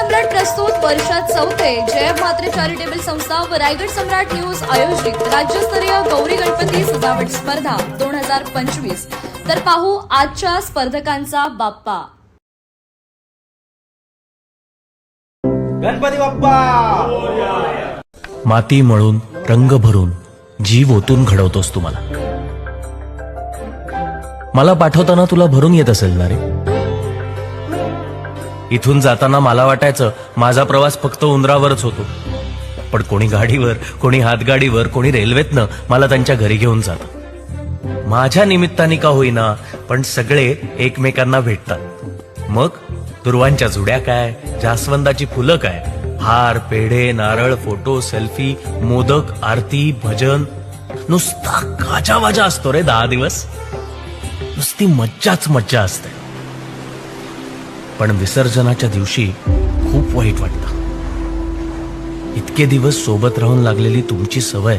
सम्राट प्रस्तुत वर्षात चौथे. जय मात्रे चॅरिटेबल संस्था व रायगड सम्राट न्यूज आयोजित राज्यस्तरीय गौरी गणपती सजावट स्पर्धा दोन हजार पंचवीस. तर पाहू आजच्या स्पर्धकांचा बाप्पा. गणपती बाप्पा! माती मळून रंग भरून जीव ओतून घडवतोस तू मला. मला पाठवताना तुला भरून येत असेल ना रे? इथून जाताना मला वाटायचं माझा प्रवास फक्त उंदरावरच होतो. पण कोणी गाडीवर कोणी हातगाडीवर कोणी रेल्वेतनं मला त्यांच्या घरी घेऊन जात. माझ्या निमित्ताने का होईना पण सगळे एकमेकांना भेटतात. मग दुर्वांच्या जुड्या काय जास्वंदाची फुलं काय? हार पेढे नारळ फोटो सेल्फी मोदक आरती भजन. नुसता गाजावाजा असतो रे दहा दिवस. नुसती मज्जाच मज्जा असते. पण विसर्जनाच्या दिवशी खूप वाईट वाटतं. इतके दिवस सोबत राहून लागलेली तुमची सवय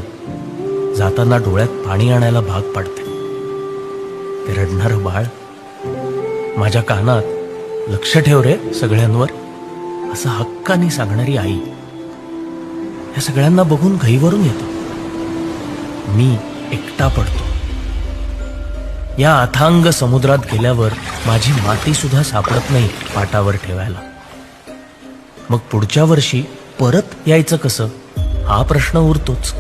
जाताना डोळ्यात पाणी आणायला भाग पाडते. ते रडणारं बाळ माझ्या कानात लक्ष ठेव रे सगळ्यांवर असं हक्काने सांगणारी आई. या सगळ्यांना बघून घईवरून येतो. मी एकटा पडतो. या अथांग समुद्रात गेल्यावर माझी माती सुद्धा सापडत नाही पाटावर ठेवायला. मग पुढच्या वर्षी परत यायचं कसं? हा प्रश्न उरतोच.